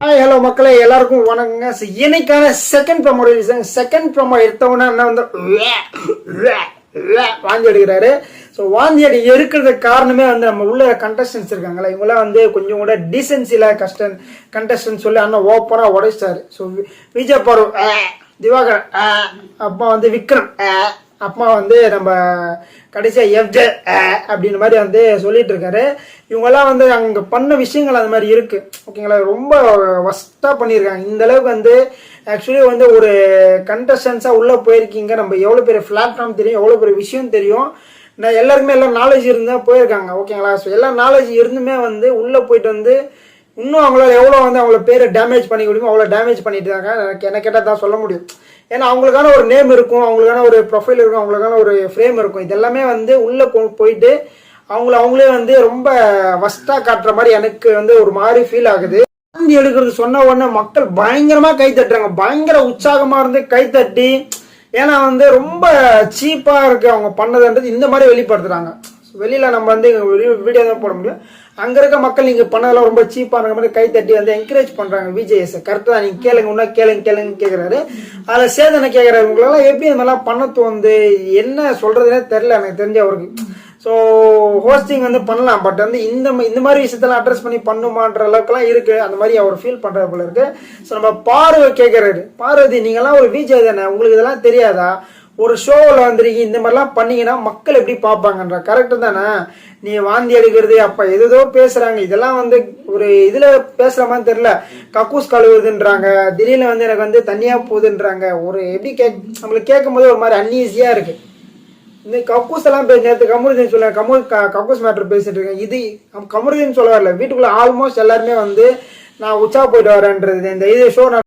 Hi hello மக்களே. எல்லாருக்கும் வணக்கங்க. ஸோ இன்னைக்கான second promo release second promo எடுத்தவொன்னே என்ன வந்து வாந்தி எடுக்கிறாரு. ஸோ வாந்தி அடி எடுக்கிறதுக்கு காரணமே வந்து நம்ம உள்ள கண்டஸ்டன்ஸ் இருக்காங்களா இவங்களாம் வந்து கொஞ்சம் கூட டீசென்சியில் கஷ்டன் கண்டஸ்டன்ட் சொல்லி அண்ணன் ஓப்பனாக உடைச்சிட்டாரு. ஸோ விஜய் பரு திவாகர் ஆ, அப்பா வந்து விக்ரம் அம்மா அப்பா வந்து நம்ம கடைசியாக எஃப்ஜே அப்படின்ற மாதிரி வந்து சொல்லிட்டு இருக்காரு இவங்கெல்லாம் வந்து அங்கே பண்ண விஷயங்கள் அந்த மாதிரி இருக்கு. ஓகேங்களா? ரொம்ப ஒஸ்ட்டாக பண்ணியிருக்காங்க. இந்த அளவுக்கு வந்து ஆக்சுவலி வந்து ஒரு கண்டஸ்டன்ஸாக உள்ளே போயிருக்கீங்க. நம்ம எவ்வளோ பெரிய பிளாட்ஃபார்ம் தெரியும் எவ்வளோ பெரிய விஷயம் தெரியும். நான் எல்லாருக்குமே எல்லாம் நாலேஜ் இருந்தால் போயிருக்காங்க. ஓகேங்களா? ஸோ எல்லா நாலேஜ் இருந்துமே வந்து உள்ளே போயிட்டு வந்து இன்னும் அவங்களால எவ்வளோ வந்து அவங்கள பேரை டேமேஜ் பண்ணி முடியுமோ அவ்வளோ டேமேஜ் பண்ணிட்டு இருக்காங்க. எனக்கு என்ன கேட்டால் தான் சொல்ல முடியும். ஏன்னா அவங்களுக்கான ஒரு நேம் இருக்கும் அவங்களுக்கான ஒரு ப்ரொஃபைல் இருக்கும் அவங்களுக்கான ஒரு ஃப்ரேம் இருக்கும். இதெல்லாமே வந்து உள்ளே போயிட்டு அவங்கள அவங்களே வந்து ரொம்ப வஸ்ட்டாக காட்டுற மாதிரி எனக்கு வந்து ஒரு மாதிரி ஃபீல் ஆகுது. காந்தி எடுக்கிறது சொன்ன உடனே மக்கள் பயங்கரமாக கை தட்டுறாங்க. பயங்கர உற்சாகமாக இருந்து கை தட்டி ஏன்னா வந்து ரொம்ப சீப்பாக இருக்குது அவங்க பண்ணதுன்றது. இந்த மாதிரி வெளிப்படுத்துகிறாங்க வெளியில் நம்ம வந்து வீடியோ தான் போட முடியும் அங்க இருக்க மக்கள் நீங்க பண்ணதெல்லாம் ரொம்ப சீப்பா இருக்க மாதிரி கை தட்டி வந்து என்கரேஜ் பண்றாங்க விஜயஸ் கரெக்டா தான். நீங்க கேளுங்க இன்னும் கேளுங்க கேளுங்க கேக்குறாரு. அதுல சேதனை கேக்குறாரு? உங்களால் எப்படி இந்த மாதிரிலாம் பண்ண தோணுது என்ன சொல்கிறதுனே தெரியல எனக்கு தெரிஞ்ச அவருக்கு. ஸோ ஹோஸ்டிங் வந்து பண்ணலாம் பட் வந்து இந்த இந்த மாதிரி விஷயத்தெல்லாம் அட்ரஸ் பண்ணி பண்ணுமான்ற அளவுக்குலாம் இருக்கு. அந்த மாதிரி அவர் ஃபீல் பண்ணுற போல இருக்கு. ஸோ நம்ம பார்வை கேட்குறாரு பார்வதி நீங்களாம் ஒரு விஜய் தானே? உங்களுக்கு இதெல்லாம் தெரியாதா? ஒரு ஷோவில் வந்துருக்கீங்க இந்த மாதிரிலாம் பண்ணீங்கன்னா மக்கள் எப்படி பார்ப்பாங்கன்ற கரெக்டு தானே? நீ வாந்தி எடுக்கிறது அப்போ எதோ பேசுகிறாங்க இதெல்லாம் வந்து ஒரு இதில் பேசுகிற மாதிரி தெரில கக்கூஸ் கழுவுதுன்றாங்க. திடீர்னு வந்து எனக்கு வந்து தனியாக போகுதுன்றாங்க. ஒரு எப்படி கேக் நம்மளுக்கு கேட்கும் போது ஒரு மாதிரி அன்ஈஸியா இருக்குது இந்த கக்கூஸ் எல்லாம் பேச நேற்று கமருதீன் சொல்ல கமு கக்கூஸ் மேட்ரு பேசிட்டு இருக்கேன். இது கமருதீன் சொல்ல வரல. வீட்டுக்குள்ளே ஆல்மோஸ்ட் எல்லாருமே வந்து நான் உச்சா போயிட்டு வரேன்றது. இந்த இது ஷோ